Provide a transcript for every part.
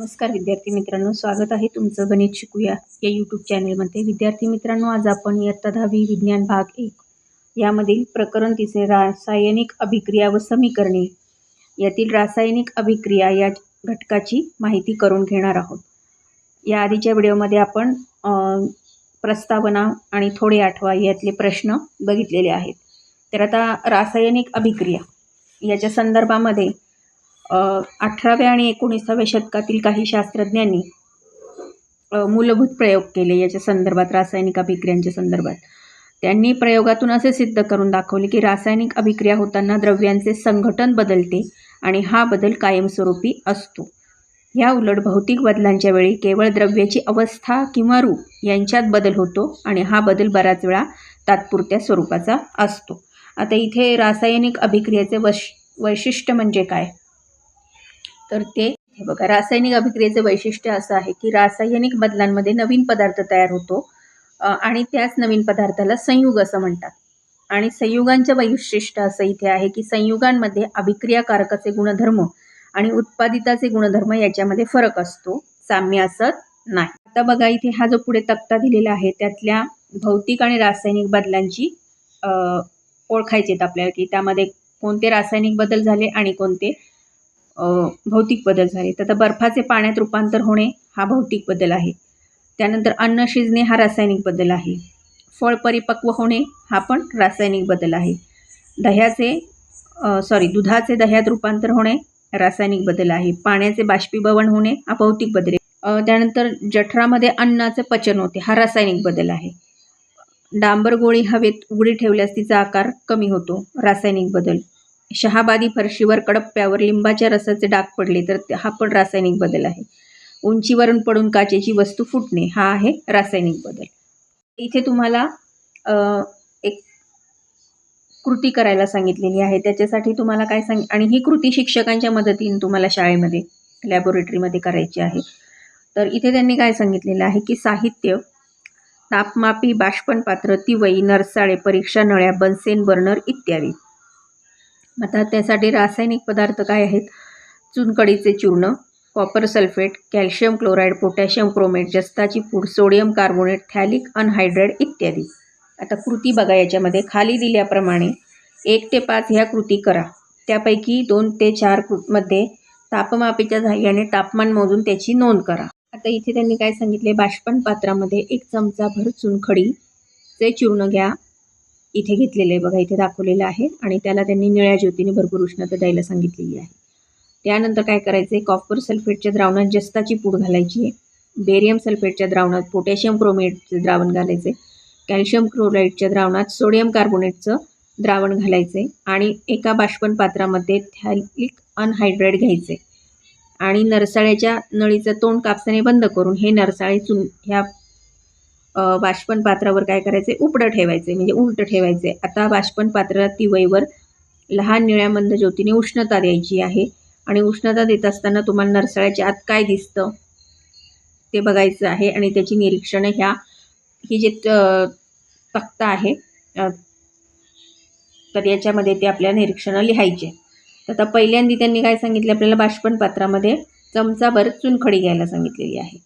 नमस्कार विद्यार्थी मित्रांनो स्वागत आहे तुमचं गणित शिकूया या यूट्यूब चॅनेलमध्ये विद्यार्थी मित्रांनो आज आपण इयत्ता दहावी विज्ञान भाग एक यामधील प्रकरण तिसरे रासायनिक अभिक्रिया व समीकरणे यातील रासायनिक अभिक्रिया या घटकाची माहिती करून घेणार आहोत. या आधीच्या व्हिडिओमध्ये आपण प्रस्तावना आणि थोडे आठवा यातले प्रश्न बघितलेले आहेत. तर आता रासायनिक अभिक्रिया याच्या संदर्भामध्ये अठराव्या आणि एकोणीसाव्या शतकातील काही शास्त्रज्ञांनी मूलभूत प्रयोग केले याच्या संदर्भात रासायनिक अभिक्रियांच्या संदर्भात. त्यांनी प्रयोगातून असे सिद्ध करून दाखवले की रासायनिक अभिक्रिया होताना द्रव्यांचे संघटन बदलते आणि हा बदल कायमस्वरूपी असतो. या उलट भौतिक बदलांच्या वेळी केवळ द्रव्याची अवस्था किंवा रूप यांच्यात बदल होतो आणि हा बदल बऱ्याच वेळा तात्पुरत्या स्वरूपाचा असतो. आता इथे रासायनिक अभिक्रियेचे वश वैशिष्ट्य म्हणजे काय? तर ते हे बघा रासायनिक अभिक्रियेचं वैशिष्ट्य असं आहे की रासायनिक बदलांमध्ये नवीन पदार्थ तयार होतो आणि त्याच नवीन पदार्थाला संयुग असं म्हणतात. आणि संयुगांचं वैशिष्ट्य असं इथे आहे की संयुगांमध्ये अभिक्रियाकारकाचे गुणधर्म आणि उत्पादिताचे गुणधर्म याच्यामध्ये फरक असतो साम्य असत नाही. आता बघा इथे हा जो पुढे तक्ता दिलेला आहे त्यातल्या भौतिक आणि रासायनिक बदलांची ओळखायचे आहेत आपल्याला की त्यामध्ये कोणते रासायनिक बदल झाले आणि कोणते भौतिक बदल झाले. तर बर्फाचे पाण्यात रूपांतर होणे हा भौतिक बदल आहे. त्यानंतर अन्न शिजणे हा रासायनिक बदल आहे. फळ परिपक्व होणे हा पण रासायनिक बदल आहे. दह्याचे सॉरी दुधाचे दह्यात रूपांतर होणे रासायनिक बदल आहे. पाण्याचे बाष्पीभवन होणे हा भौतिक बदल आहे. त्यानंतर जठरामध्ये अन्नाचे पचन होते हा रासायनिक बदल आहे. डांबर गोळी हवेत उघडी ठेवल्यास तिचा आकार कमी होतो. रासायनिक बदल. शहाबादी फरशीवर कडप्प्यावर लिंबाच्या रसाचे डाग पडले तर हा पण रासायनिक बदल आहे. उंचीवरून पडून काचेची वस्तू फुटणे हा आहे रासायनिक बदल. इथे तुम्हाला एक कृती करायला सांगितलेली आहे. त्याच्यासाठी तुम्हाला काय सांग आणि ही कृती शिक्षकांच्या मदतीने तुम्हाला शाळेमध्ये लॅबोरेटरीमध्ये करायची आहे. तर इथे त्यांनी काय सांगितलेलं आहे की साहित्य तापमापी बाष्पण पात्र तिवई नरसाळे परीक्षा नळ्या बनसेन बर्नर इत्यादी. आता त्यासाठी रासायनिक पदार्थ काय आहेत? चुनकडीचे चूर्ण copper sulphate calcium chloride potassium chromate जस्ताची पूड सोडियम कार्बोनेट थॅलिक अनहायड्रेड इत्यादी. आता कृती बघा याच्यामध्ये. खाली दिल्याप्रमाणे एक ते पाच ह्या कृती करा. त्यापैकी दोन ते चार कृतमध्ये तापमापीच्या सहाय्याने तापमान मोजून त्याची नोंद करा. आता इथे त्यांनी काय सांगितले? बाष्पण पात्रामध्ये एक चमचाभर चुनखडीचे चूर्ण घ्या. इथे घेतलेले आहे बघा इथे दाखवलेलं आहे. आणि त्याला त्यांनी निळ्या ज्योतीने भरपूर उष्णता द्यायला सांगितलेली आहे. त्यानंतर काय करायचं आहे कॉपर सल्फेटच्या द्रावणात जस्ताची पूड घालायची आहे. बेरियम सल्फेटच्या द्रावणात पोटॅशियम क्रोमेटचं द्रावण घालायचे कॅल्शियम क्लोराईडच्या द्रावणात सोडियम कार्बोनेटचं द्रावण घालायचे आणि एका बाष्पण पात्रामध्ये थॅलिक अनहायड्रेट घ्यायचे आणि नरसाळ्याच्या नळीचं तोंड कापसाने बंद करून हे नरसाळे चुन ह्या बाष्पन बाष्पण पात्रावर काय करायचे उपडं ठेवायचे म्हणजे उलटं ठेवायचे आता बाष्पण पात्राला तिवईवर लहान निळ्या मंद ज्योतीने उष्णता द्यायची आहे. आणि उष्णता देत असताना तुम्हाला नरसाळ्याच्या आत काय दिसतं? ते बघायचं आहे आणि त्याची निरीक्षणं ह्या ही जे त- तक्ता आहे तर याच्यामध्ये ते आपल्या निरीक्षणं लिहायचे. तर आता पहिल्यांदा त्यांनी काय सांगितलं? आपल्याला बाष्पण पात्रामध्ये चमचाभर चुनखडी घ्यायला सांगितलेली आहे.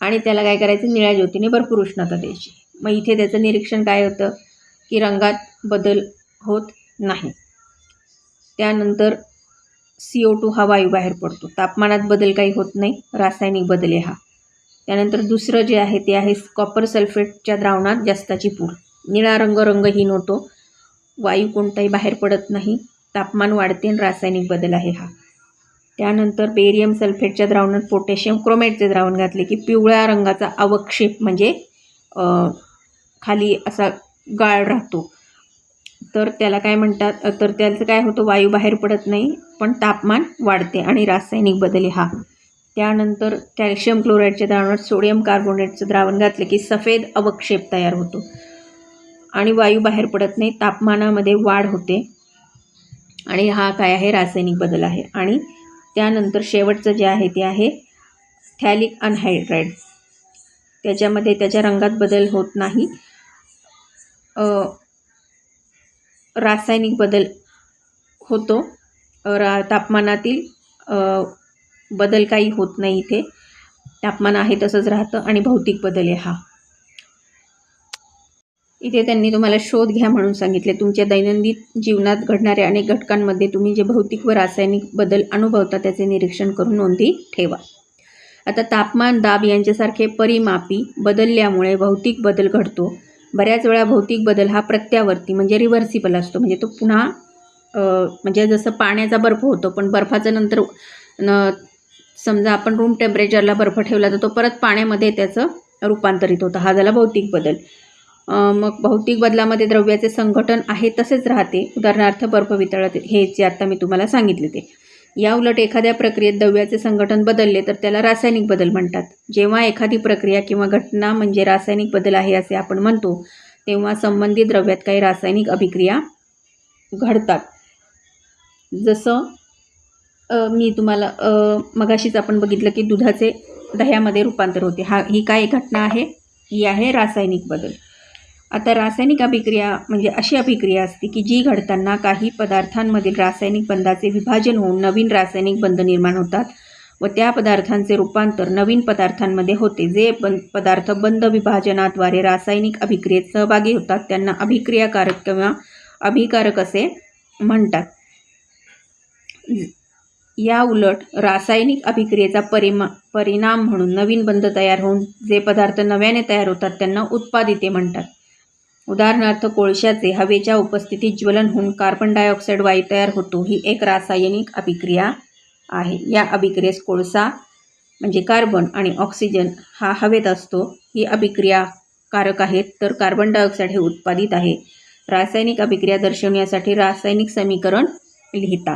आणि त्याला काय करायचं? निळ्या ज्योतीने भरपूर उष्णता द्यायची. मग इथे त्याचं निरीक्षण काय होतं? की रंगात बदल होत नाही. त्यानंतर सी ओ टू हा वायू बाहेर पडतो. तापमानात बदल काही होत नाही. रासायनिक बदल आहे हा. त्यानंतर दुसरं जे आहे ते आहे कॉपर सल्फेटच्या द्रावणात जास्ताची पूड निळा रंग रंगहीन होतो. वायू कोणताही बाहेर पडत नाही. तापमान वाढते आणि रासायनिक बदल आहे हा. त्यानंतर बेरियम सल्फेटच्या द्रावणात पोटॅशियम क्रोमेटचे द्रावण घातले की पिवळ्या रंगाचा अवक्षेप म्हणजे खाली असा गाळ राहतो. तर त्याला काय म्हणतात तर त्याचं काय होतं वायू बाहेर पडत नाही पण तापमान वाढते आणि रासायनिक बदल हा. त्यानंतर कॅल्शियम क्लोराईडच्या द्रावणात सोडियम कार्बोनेटचं द्रावण घातलं की सफेद अवक्षेप तयार होतो. आणि वायू बाहेर पडत नाही तापमानामध्ये वाढ होते. आणि हा काय आहे रासायनिक बदल आहे. आणि त्यानंतर शेवटचं जे आहे ते आहे थॅलिक अनहायड्राईड त्याच्यामध्ये त्याच्या रंगात बदल होत नाही. रासायनिक बदल होतो. रा तापमानातील बदल काही होत नाही इथे. तापमान आहे तसंच राहतं आणि भौतिक बदल आहे हा. इथे त्यांनी तुम्हाला शोध घ्या म्हणून सांगितले. तुमच्या दैनंदिन जीवनात घडणाऱ्या अनेक घटकांमध्ये तुम्ही जे भौतिक व रासायनिक बदल अनुभवता त्याचे निरीक्षण करून नोंदी ठेवा. आता तापमान दाब यांच्यासारखे परिमापी बदलल्यामुळे भौतिक बदल घडतो. बऱ्याच वेळा भौतिक बदल हा प्रत्यावर्ती म्हणजे रिव्हर्सिबल असतो. म्हणजे तो पुन्हा म्हणजे जसं पाण्याचा बर्फ होतो पण बर्फाचं नंतर न समजा आपण रूम टेम्परेचरला बर्फ ठेवला तर तो परत पाण्यामध्ये त्याचं रूपांतरित होतं. हा झाला भौतिक बदल. मग भौतिक बदलामध्ये द्रव्याचे संघटन आहे तसेच राहते. उदाहरणार्थ बर्फ वितळत. हे जे आत्ता मी तुम्हाला सांगितले ते. या उलट एखाद्या प्रक्रियेत द्रव्याचे संघटन बदलले तर त्याला रासायनिक बदल म्हणतात. जेव्हा एखादी प्रक्रिया किंवा घटना म्हणजे रासायनिक बदल आहे असे आपण म्हणतो तेव्हा संबंधित द्रव्यात काही रासायनिक अभिक्रिया घडतात. जसं मी तुम्हाला मगाशीच आपण बघितलं की दुधाचे दह्यामध्ये रूपांतर होते. हा ही काय घटना आहे? ही आहे रासायनिक बदल. आता रासायनिक अभिक्रिया म्हणजे अशी अभिक्रिया असते की जी घडताना काही पदार्थांमधील रासायनिक बंधाचे विभाजन होऊन नवीन रासायनिक बंध निर्माण होतात व त्या पदार्थांचे रूपांतर नवीन पदार्थांमध्ये होते. जे बं पदार्थ बंद विभाजनाद्वारे रासायनिक अभिक्रियेत सहभागी होतात त्यांना अभिक्रियाकारक किंवा अभिकारक असे म्हणतात. या उलट रासायनिक अभिक्रियेचा परिमा परिणाम म्हणून नवीन बंध तयार होऊन जे पदार्थ नव्याने तयार होतात त्यांना उत्पादिते म्हणतात. उदाहरणार्थ कोळशाचे हवेच्या उपस्थितीत ज्वलन होऊन कार्बन डायऑक्साईड वायू तयार होतो ही एक रासायनिक अभिक्रिया आहे. या अभिक्रियेस कोळसा म्हणजे कार्बन आणि ऑक्सिजन हा हवेत असतो. ही अभिक्रिया कारक आहेत तर कार्बन डायऑक्साईड हे उत्पादित आहे. रासायनिक अभिक्रिया दर्शवण्यासाठी रासायनिक समीकरण लिहितात.